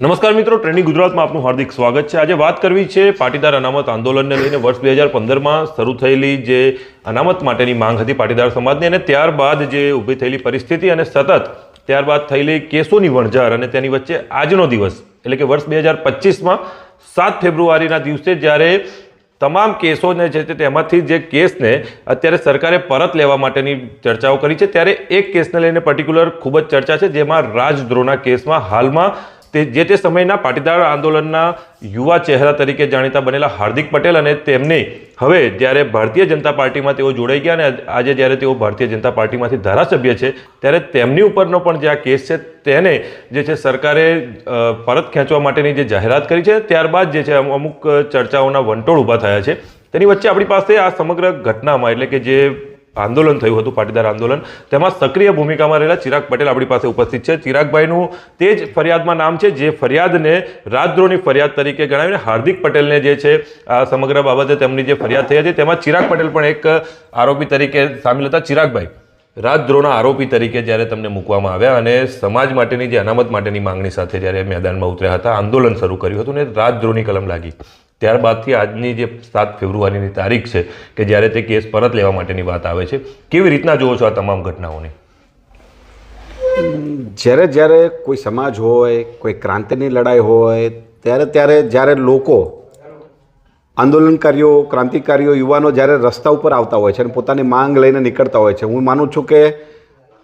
નમસ્કાર મિત્રો ટ્રેન્ડિંગ ગુજરાતમાં આપનું હાર્દિક સ્વાગત છે. આજે વાત કરવી છે પાટીદાર અનામત આંદોલનને લઈને વર્ષ બે હજાર પંદરમાં શરૂ થયેલી જે અનામત માટેની માંગ હતી પાટીદાર સમાજની અને ત્યારબાદ જે ઊભી થયેલી પરિસ્થિતિ અને સતત ત્યારબાદ થયેલી કેસોની વણઝાર અને તેની વચ્ચે આજનો દિવસ, એટલે કે વર્ષ બે હજાર પચીસમાં સાત ફેબ્રુઆરીના દિવસે જ્યારે તમામ કેસોને છે તેમાંથી જે કેસને અત્યારે સરકારે પરત લેવા માટેની ચર્ચાઓ કરી છે, ત્યારે એક કેસને લઈને પર્ટિક્યુલર ખૂબ જ ચર્ચા છે, જેમાં રાજદ્રોહના કેસમાં હાલમાં તે જે તે સમયના પાટીદાર આંદોલનના યુવા ચહેરા તરીકે જાણીતા બનેલા હાર્દિક પટેલ અને તેમને હવે જ્યારે ભારતીય જનતા પાર્ટીમાં તેઓ જોડાઈ ગયા અને આજે જ્યારે તેઓ ભારતીય જનતા પાર્ટીમાંથી ધારાસભ્ય છે, ત્યારે તેમની ઉપરનો પણ જે આ કેસ છે, તેને જે છે સરકારે પરત ખેંચવા માટેની જે જાહેરાત કરી છે, ત્યારબાદ જે છે અમુ- અમુક ચર્ચાઓના વંટોળ ઊભા થયા છે. તેની વચ્ચે આપણી પાસે આ સમગ્ર ઘટનામાં, એટલે કે જે આંદોલન થયું હતું, પાટીદાર આંદોલન. તેમાં સક્રિય ભૂમિકામાં રહેલા ચિરાગ પટેલ આપણી પાસે ઉપસ્થિત છે. ચિરાગભાઈનું તે જ ફરિયાદમાં નામ છે, જે ફરિયાદને રાજદ્રોહની ફરિયાદ તરીકે ગણાવીને હાર્દિક પટેલને જે છે, આ સમગ્ર બાબતે તેમની જે ફરિયાદ થઈ હતી, તેમાં ચિરાગ પટેલ પણ એક આરોપી તરીકે સામેલ હતા. ચિરાગભાઈ રાજદ્રોહના આરોપી તરીકે જ્યારે તમને મૂકવામાં આવ્યા અને સમાજ માટેની જે અનામત માટેની માંગણી સાથે જ્યારે મેદાનમાં ઉતર્યા હતા, આંદોલન શરૂ કર્યું હતું ને રાજદ્રોહની કલમ લાગી. ત્યારબાદથી આજની જે સાત ફેબ્રુઆરીની તારીખ છે કે જ્યારે તે કેસ પરત લેવા માટેની વાત આવે છે, કેવી રીતના જુઓ છો આ તમામ ઘટનાઓને? જ્યારે જ્યારે કોઈ સમાજ હોય, કોઈ ક્રાંતિની લડાઈ હોય, ત્યારે ત્યારે જ્યારે લોકો આંદોલનકારીઓ, ક્રાંતિકારીઓ, યુવાનો જ્યારે રસ્તા ઉપર આવતા હોય છે અને પોતાની માંગ લઈને નીકળતા હોય છે, હું માનું છું કે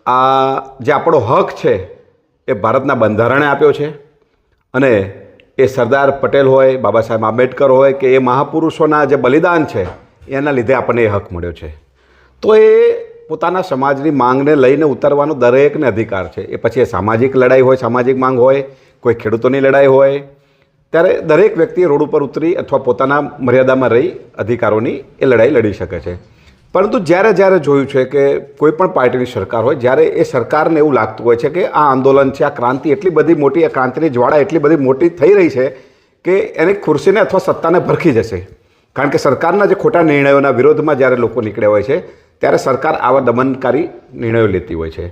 આ જે આપણો હક છે એ ભારતના બંધારણે આપ્યો છે અને એ સરદાર પટેલ હોય, બાબા સાહેબ આંબેડકર હોય કે એ મહાપુરુષોના જે બલિદાન છે, એના લીધે આપણને એ હક મળ્યો છે. તો એ પોતાના સમાજની માંગને લઈને ઉતરવાનો દરેકને અધિકાર છે. એ પછી એ સામાજિક લડાઈ હોય, સામાજિક માંગ હોય, કોઈ ખેડૂતોની લડાઈ હોય, ત્યારે દરેક વ્યક્તિ રોડ ઉપર ઉતરી અથવા પોતાના મર્યાદામાં રહી અધિકારોની એ લડાઈ લડી શકે છે. પરંતુ જ્યારે જ્યારે જોયું છે કે કોઈ પણ પાર્ટીની સરકાર હોય, જ્યારે એ સરકારને એવું લાગતું હોય છે કે આ આંદોલન છે, આ ક્રાંતિ એટલી બધી મોટી, આ ક્રાંતિની જ્વાળા એટલી બધી મોટી થઈ રહી છે કે એની ખુરશીને અથવા સત્તાને ભરખી જશે. કારણ કે સરકારના જે ખોટા નિર્ણયોના વિરોધમાં જ્યારે લોકો નીકળ્યા હોય છે, ત્યારે સરકાર આવા દમનકારી નિર્ણયો લેતી હોય છે.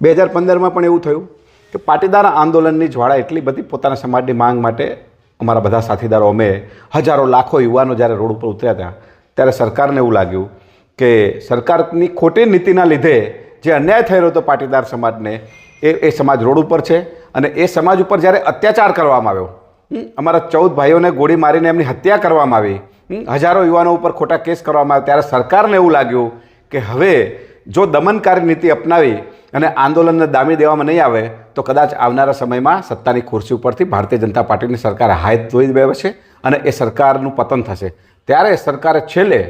બે હજાર પંદરમાં પણ એવું થયું કે પાટીદાર આંદોલનની જ્વાળા એટલી બધી પોતાના સમાજની માંગ માટે અમારા બધા સાથીદારો, અમે હજારો, લાખો યુવાનો જ્યારે રોડ ઉપર ઉતર્યા હતા, ત્યારે સરકારને એવું લાગ્યું કે સરકારની ખોટી નીતિના લીધે જે અન્યાય રહ્યો હતો પાટીદાર સમાજને, એ એ સમાજ રોડ ઉપર છે અને એ સમાજ ઉપર જ્યારે અત્યાચાર કરવામાં આવ્યો અમારા ચૌદ ભાઈઓને ગોળી મારીને એમની હત્યા કરવામાં આવી હજારો યુવાનો ઉપર ખોટા કેસ કરવામાં આવ્યા, ત્યારે સરકારને એવું લાગ્યું કે હવે જો દમનકારી નીતિ અપનાવી અને આંદોલનને દામી દેવામાં નહીં આવે, તો કદાચ આવનારા સમયમાં સત્તાની ખુરશી ઉપરથી ભારતીય જનતા પાર્ટીની સરકાર હાથ ધોઈ બેસે અને એ સરકારનું પતન થશે. ત્યારે સરકારે છેલ્લે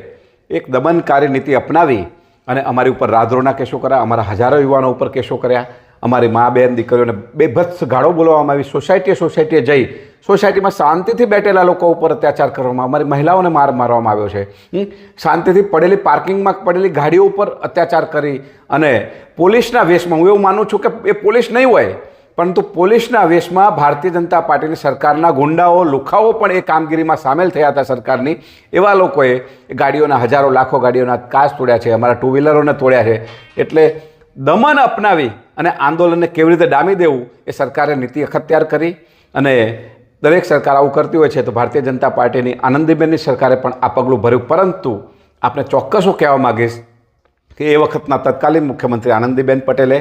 એક દમનકારી નીતિ અપનાવી અને અમારી ઉપર રાધરોના કેસો કર્યા, અમારા હજારો યુવાનો ઉપર કેસો કર્યા, અમારી મા બહેન દીકરીઓને બેભત્સ ગાળો બોલવામાં આવી, સોસાયટીએ સોસાયટીએ જઈ, સોસાયટીમાં શાંતિથી બેઠેલા લોકો ઉપર અત્યાચાર કરવામાં, અમારી મહિલાઓને માર મારવામાં આવ્યો છે. શાંતિથી પડેલી પાર્કિંગમાં પડેલી ગાડીઓ ઉપર અત્યાચાર કરી અને પોલીસના વેશમાં, હું એવું માનું છું કે એ પોલીસ નહીં હોય પરંતુ પોલીસના વેશમાં ભારતીય જનતા પાર્ટીની સરકારના ગુંડાઓ, લુખાઓ પણ એ કામગીરીમાં સામેલ થયા હતા સરકારની. એવા લોકોએ ગાડીઓના હજારો, લાખો ગાડીઓના કાચ તોડ્યા છે, અમારા ટુ વ્હીલરોને તોડ્યા છે. એટલે દમન અપનાવી અને આંદોલનને કેવી રીતે ડામી દેવું એ સરકારે નીતિ અખત્યાર કરી અને દરેક સરકાર આવું કરતી હોય છે તો ભારતીય જનતા પાર્ટીની આનંદીબેનની સરકારે પણ આ પગલું ભર્યું. પરંતુ આપણે ચોક્કસ હું કહેવા માગીશ કે એ વખતના તત્કાલીન મુખ્યમંત્રી આનંદીબેન પટેલે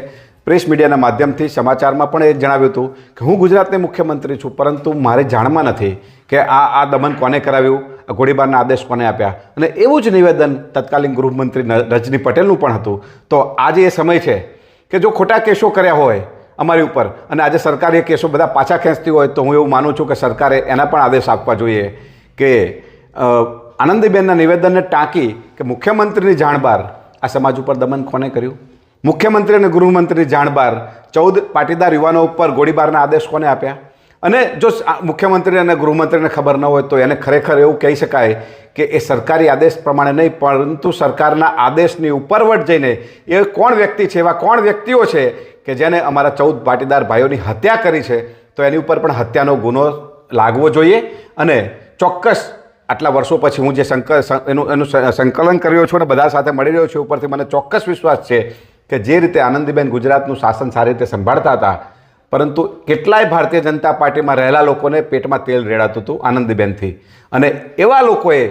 પ્રેસ મીડિયાના માધ્યમથી સમાચારમાં પણ એ જણાવ્યું હતું કે હું ગુજરાતની મુખ્યમંત્રી છું, પરંતુ મારે જાણમાં નથી કે આ આ દમન કોને કરાવ્યું, આ ગોળીબારના આદેશ કોને આપ્યા. અને એવું જ નિવેદન તત્કાલીન ગૃહમંત્રી રજની પટેલનું પણ હતું. તો આજે એ સમય છે કે જો ખોટા કેસો કર્યા હોય અમારી ઉપર, અને આજે સરકાર એ કેસો બધા પાછા ખેંચતી હોય, તો હું એવું માનું છું કે સરકારે એના પણ આદેશ આપવા જોઈએ કે આનંદીબેનના નિવેદનને ટાંકી કે મુખ્યમંત્રીની જાણ બહાર આ સમાજ ઉપર દમન કોને કર્યું? મુખ્યમંત્રી અને ગૃહમંત્રી જાણ બહાર ચૌદ પાટીદાર યુવાનો ઉપર ગોળીબારના આદેશ કોને આપ્યા? અને જો મુખ્યમંત્રી અને ગૃહમંત્રીને ખબર ન હોય તો એને ખરેખર એવું કહી શકાય કે એ સરકારી આદેશ પ્રમાણે નહીં, પરંતુ સરકારના આદેશની ઉપરવટ જઈને એ કોણ વ્યક્તિ છે, એવા કોણ વ્યક્તિઓ છે કે જેને અમારા ચૌદ પાટીદાર ભાઈઓની હત્યા કરી છે, તો એની ઉપર પણ હત્યાનો ગુનો લાગવો જોઈએ. અને ચોક્કસ આટલા વર્ષો પછી હું જે સંક એનું એનું સંકલન કર્યો છું અને બધા સાથે મળી રહ્યો છું ઉપરથી મને ચોક્કસ વિશ્વાસ છે કે જે રીતે આનંદીબેન ગુજરાતનું શાસન સારી રીતે સંભાળતા હતા, પરંતુ કેટલાય ભારતીય જનતા પાર્ટીમાં રહેલા લોકોને પેટમાં તેલ રેડાતું હતું આનંદીબેનથી. અને એવા લોકોએ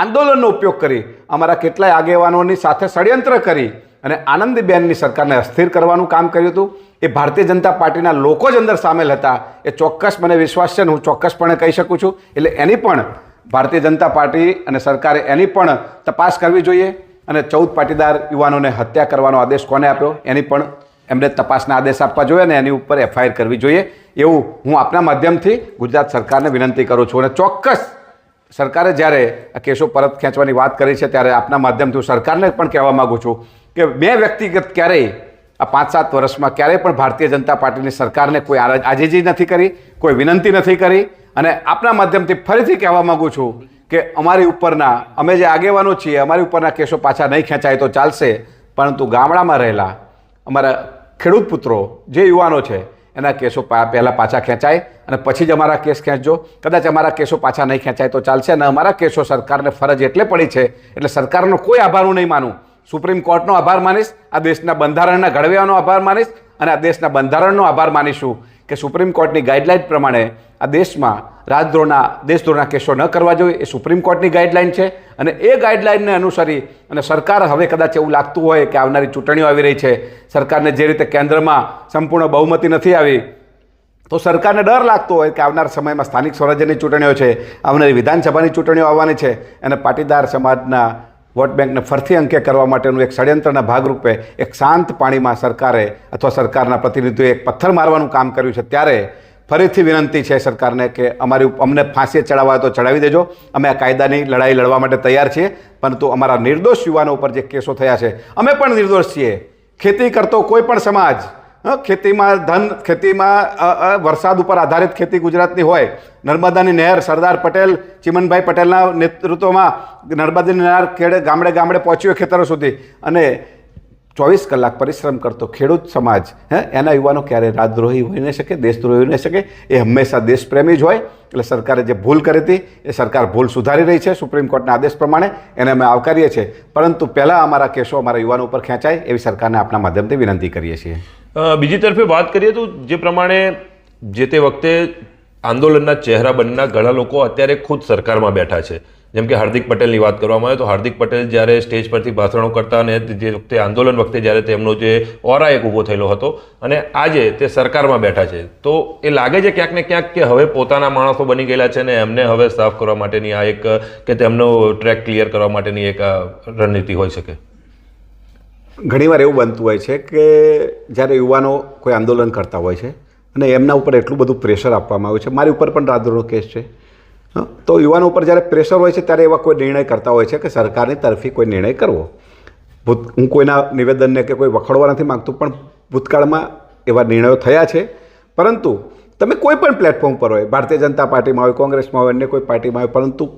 આંદોલનનો ઉપયોગ કરી, અમારા કેટલાય આગેવાનોની સાથે ષડયંત્ર કરી અને આનંદીબેનની સરકારને અસ્થિર કરવાનું કામ કર્યું હતું. એ ભારતીય જનતા પાર્ટીના લોકો જ અંદર સામેલ હતા. એ ચોક્કસ મને વિશ્વાસ છે ને હું ચોક્કસપણે કહી શકું છું. એટલે એની પણ ભારતીય જનતા પાર્ટી અને સરકારે એની પણ તપાસ કરવી જોઈએ. અને ચૌદ પાટીદાર યુવાનોને હત્યા કરવાનો આદેશ કોને આપ્યો? એની પણ એમને તપાસના આદેશ આપવા જોઈએ અને એની ઉપર એફઆઈઆર કરવી જોઈએ. એવું હું આપના માધ્યમથી ગુજરાત સરકારને વિનંતી કરું છું. અને ચોક્કસ સરકારે જ્યારે આ કેસો પરત ખેંચવાની વાત કરી છે, ત્યારે આપના માધ્યમથી હું સરકારને પણ કહેવા માગું છું કે મેં વ્યક્તિગત ક્યારેય આ પાંચ સાત વર્ષમાં ક્યારેય પણ ભારતીય જનતા પાર્ટીની સરકારને કોઈ આજીજી નથી કરી, કોઈ વિનંતી નથી કરી. અને આપના માધ્યમથી ફરીથી કહેવા માગું છું કે અમારી ઉપરના, અમે જે આગેવાનો છીએ, અમારી ઉપરના કેસો પાછા નહીં ખેંચાય તો ચાલશે. પરંતુ ગામડામાં રહેલા અમારા ખેડૂત પુત્રો, જે યુવાનો છે, એના કેસો પહેલાં પાછા ખેંચાય અને પછી જ અમારા કેસ ખેંચજો. કદાચ અમારા કેસો પાછા નહીં ખેંચાય તો ચાલશે અને અમારા કેસો સરકારને ફરજ એટલે પડી છે. એટલે સરકારનો કોઈ આભાર હું નહીં માનું. સુપ્રીમ કોર્ટનો આભાર માનીશ, આ દેશના બંધારણના ઘડવૈયાનો આભાર માનીશ અને આ દેશના બંધારણનો આભાર માનીશું કે સુપ્રીમ કોર્ટની ગાઈડલાઇન પ્રમાણે આ દેશમાં રાજદ્રોહના, દેશદ્રોહના કેસો ન કરવા જોઈએ, એ સુપ્રીમ કોર્ટની ગાઈડલાઇન છે. અને એ ગાઈડલાઇનને અનુસરી અને સરકાર હવે કદાચ એવું લાગતું હોય કે આવનારી ચૂંટણીઓ આવી રહી છે, સરકારને જે રીતે કેન્દ્રમાં સંપૂર્ણ બહુમતી નથી આવી, તો સરકારને ડર લાગતો હોય કે આવનાર સમયમાં સ્થાનિક સ્વરાજ્યની ચૂંટણીઓ છે, આવનારી વિધાનસભાની ચૂંટણીઓ આવવાની છે અને પાટીદાર સમાજના વોટ બેંકને ફરતી અંકે કરવા માટેનું એક ષડયંત્રના ભાગરૂપે એક શાંત પાણીમાં સરકારે અથવા સરકારના પ્રતિનિધિઓએ એક પથ્થર મારવાનું કામ કર્યું છે, ત્યારે ફરીથી વિનંતી છે સરકારને કે અમારી અમને ફાંસીએ ચડાવવા તો ચડાવી દેજો. અમે આ કાયદાની લડાઈ લડવા માટે તૈયાર છીએ, પરંતુ અમારા નિર્દોષ યુવાનો ઉપર જે કેસો થયા છે, અમે પણ નિર્દોષ છીએ. ખેતી કરતો કોઈ પણ સમાજ ખેતીમાં ધન, ખેતીમાં વરસાદ ઉપર આધારિત ખેતી ગુજરાતની હોય, નર્મદાની નહેર સરદાર પટેલ, ચિમનભાઈ પટેલના નેતૃત્વમાં નર્મદાની નહેર ખેડે ગામડે ગામડે પહોંચ્યો ખેતરો સુધી. અને ચોવીસ કલાક પરિશ્રમ કરતો ખેડૂત સમાજ, હે, એના યુવાનો ક્યારે રાજદ્રોહી હોઈ ન શકે, દેશદ્રોહી હોઈ ન શકે, એ હંમેશા દેશપ્રેમી જ હોય. એટલે સરકારે જે ભૂલ કરી હતી, એ સરકાર ભૂલ સુધારી રહી છે સુપ્રીમ કોર્ટના આદેશ પ્રમાણે, એને અમે આવકારીએ છીએ. પરંતુ પહેલાં અમારા કેસો અમારા યુવાનો ઉપર ખેંચાય, એવી સરકારને આપના માધ્યમથી વિનંતી કરીએ છીએ. બીજી તરફે વાત કરીએ તો જે પ્રમાણે જે તે વખતે આંદોલનના ચહેરા બનના ઘણા લોકો અત્યારે ખુદ સરકારમાં બેઠા છે. જેમ કે હાર્દિક પટેલની વાત કરવામાં આવે તો હાર્દિક પટેલ જ્યારે સ્ટેજ પરથી ભાષણો કરતા અને જે વખતે આંદોલન વખતે જ્યારે તેમનો જે ઓરા એક ઊભો થયેલો હતો અને આજે તે સરકારમાં બેઠા છે. તો એ લાગે છે ક્યાંક ને ક્યાંક કે હવે પોતાના માણસો બની ગયેલા છે ને એમને હવે સાફ કરવા માટેની આ એક કે તેમનો ટ્રેક ક્લિયર કરવા માટેની એક રણનીતિ હોઈ શકે. ઘણીવાર એવું બનતું હોય છે કે જ્યારે યુવાનો કોઈ આંદોલન કરતા હોય છે અને એમના ઉપર એટલું બધું પ્રેશર આપવામાં આવ્યું છે. મારી ઉપર પણ રાજદ્રોહનો કેસ છે. તો યુવાનો ઉપર જ્યારે પ્રેશર હોય છે, ત્યારે એવા કોઈ નિર્ણય કરતા હોય છે કે સરકારની તરફી કોઈ નિર્ણય કરવો. ભૂત, હું કોઈના નિવેદનને કે કોઈ વખોડવા નથી માગતું, પણ ભૂતકાળમાં એવા નિર્ણયો થયા છે. પરંતુ તમે કોઈ પણ પ્લેટફોર્મ પર હોય, ભારતીય જનતા પાર્ટીમાં હોય, કોંગ્રેસમાં હોય, અન્ય કોઈ પાર્ટીમાં હોય, પરંતુ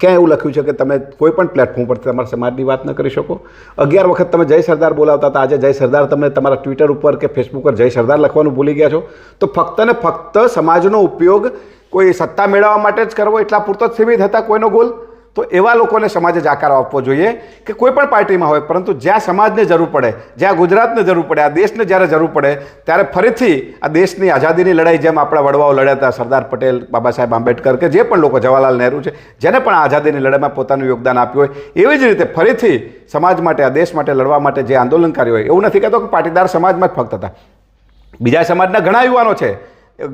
ક્યાં એવું લખ્યું છે કે તમે કોઈ પણ પ્લેટફોર્મ પર તમારા સમાજની વાત ન કરી શકો. અગિયાર વખત તમે જય સરદાર બોલાવતા હતા, આજે જય સરદાર તમને તમારા ટ્વિટર ઉપર કે ફેસબુક પર જય સરદાર લખવાનું ભૂલી ગયા છો. તો ફક્ત ને ફક્ત સમાજનો ઉપયોગ કોઈ સત્તા મેળવવા માટે જ કરવો એટલા પૂરતો જ સીમિત હતા કોઈનો ગોલ? તો એવા લોકોને સમાજે જાકારો આપવો જોઈએ કે કોઈ પણ પાર્ટીમાં હોય, પરંતુ જ્યાં સમાજને જરૂર પડે, જ્યાં ગુજરાતને જરૂર પડે, આ દેશને જ્યારે જરૂર પડે, ત્યારે ફરીથી આ દેશની આઝાદીની લડાઈ જેમ આપણા વડવાઓ લડ્યા હતા, સરદાર પટેલ, બાબા સાહેબ આંબેડકર કે જે પણ લોકો જવાહરલાલ નહેરુ છે, જેને પણ આઝાદીની લડાઈમાં પોતાનું યોગદાન આપ્યું હોય, એવી જ રીતે ફરીથી સમાજ માટે, આ દેશ માટે, લડવા માટે જે આંદોલનકારી હોય, એવું નથી કહેતો કે પાટીદાર સમાજમાં જ ફક્ત હતા. બીજા સમાજના ઘણા યુવાનો છે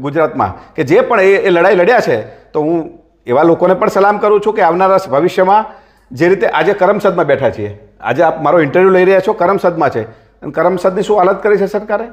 ગુજરાતમાં કે જે પણ એ એ લડાઈ લડ્યા છે, તો હું એવા લોકોને પણ સલામ કરું છું કે આવનારા ભવિષ્યમાં જે રીતે આજે કરમસદમાં બેઠા છીએ. આજે આપ મારો ઇન્ટરવ્યૂ લઈ રહ્યા છો કરમસદમાં છે. અને કરમસદની શું હાલત કરી છે સરકારે?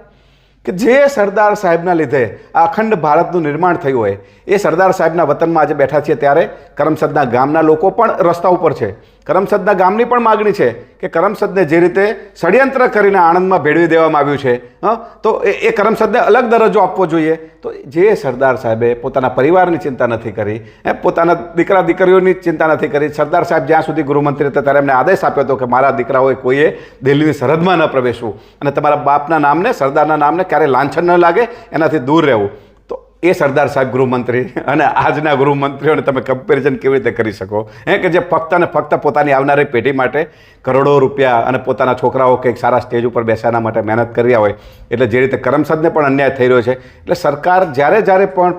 કે જે સરદાર સાહેબના લીધે આ અખંડ ભારતનું નિર્માણ થયું હોય, એ સરદાર સાહેબના વતનમાં આજે બેઠા છીએ ત્યારે કરમસદના ગામના લોકો પણ રસ્તા ઉપર છે. કરમસદના ગામની પણ માગણી છે કે કરમસદને જે રીતે ષડયંત્ર કરીને આણંદમાં ભેળવી દેવામાં આવ્યું છે હં, તો એ એ કરમસદને અલગ દરજ્જો આપવો જોઈએ. તો જે સરદાર સાહેબે પોતાના પરિવારની ચિંતા નથી કરી એ પોતાના દીકરા દીકરીઓની ચિંતા નથી કરી. સરદાર સાહેબ જ્યાં સુધી ગૃહમંત્રી હતા ત્યારે એમને આદેશ આપ્યો હતો કે મારા દીકરાઓએ કોઈએ દિલ્હીની સરહદમાં ન પ્રવેશવું અને તમારા બાપના નામને સરદારના નામને ક્યારેય લાંછન ન લાગે એનાથી દૂર રહેવું. એ સરદાર સાહેબ ગૃહમંત્રી અને આજના ગૃહમંત્રીઓને તમે કમ્પેરિઝન કેવી રીતે કરી શકો? હે કે જે ફક્ત અને ફક્ત પોતાની આવનારી પેઢી માટે કરોડો રૂપિયા અને પોતાના છોકરાઓ કંઈક સારા સ્ટેજ ઉપર બેસાના માટે મહેનત કર્યા હોય, એટલે જે રીતે કરમસદને પણ અન્યાય થઈ રહ્યો છે, એટલે સરકાર જ્યારે જ્યારે પણ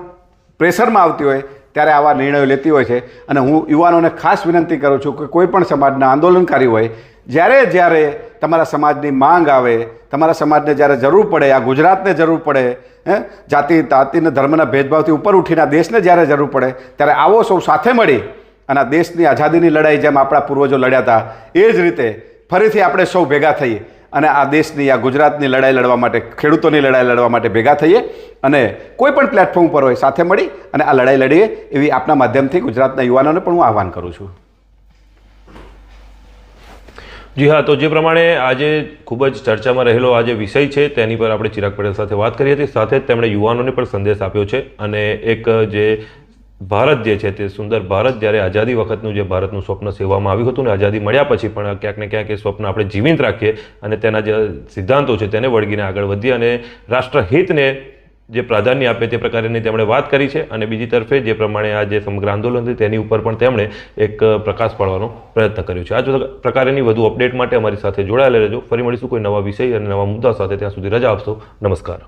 પ્રેશરમાં આવતી હોય ત્યારે આવા નિર્ણયો લેતી હોય છે. અને હું યુવાનોને ખાસ વિનંતી કરું છું કે કોઈ પણ સમાજના આંદોલનકારી હોય, જ્યારે જ્યારે તમારા સમાજની માંગ આવે, તમારા સમાજને જ્યારે જરૂર પડે, આ ગુજરાતને જરૂર પડે, હે, જાતિ, તાતિ ધર્મના ભેદભાવથી ઉપર ઉઠીને આ દેશને જ્યારે જરૂર પડે, ત્યારે આવો સૌ સાથે મળી અને દેશની આઝાદીની લડાઈ જેમ આપણા પૂર્વજો લડ્યા હતા, એ જ રીતે ફરીથી આપણે સૌ ભેગા થઈએ. અને આ દેશની, આ ગુજરાતની લડાઈ લડવા માટે, ખેડૂતોની લડાઈ લડવા માટે ભેગા થઈએ અને કોઈ પણ પ્લેટફોર્મ પર હોય સાથે મળી અને આ લડાઈ લડીએ એવી આપના માધ્યમથી ગુજરાતના યુવાનોને પણ હું આહવાન કરું છું. જી હા, તો જે પ્રમાણે આજે ખૂબ જ ચર્ચામાં રહેલો આ જે વિષય છે, તેની પર આપણે ચિરાગ પટેલ સાથે વાત કરી હતી. સાથે જ તેમણે યુવાનોને પણ સંદેશ આપ્યો છે અને એક જે ભારત જે છે તે સુંદર ભારત જ્યારે આઝાદી વખતનું જે ભારતનું સ્વપ્ન સેવામાં આવ્યું હતું ને આઝાદી મળ્યા પછી પણ ક્યાંક ને ક્યાંક એ સ્વપ્ન આપણે જીવિત રાખીએ અને તેના જે સિદ્ધાંતો છે તેને વળગીને આગળ વધીએ અને રાષ્ટ્રહિતને જે પ્રાધાન્ય આપે તે પ્રકારની તેમણે વાત કરી છે અને બીજી તરફે જે પ્રમાણે આ જે સમગ્ર આંદોલન છે તેની ઉપર પણ તેમણે એક પ્રકાશ પાડવાનો પ્રયત્ન કર્યો છે. આ પ્રકારની વધુ અપડેટ માટે અમારી સાથે જોડાયેલા રહેજો. ફરી મળીશું કોઈ નવા વિષય અને નવા મુદ્દા સાથે ત્યાં સુધી રજા આપશો. નમસ્કાર.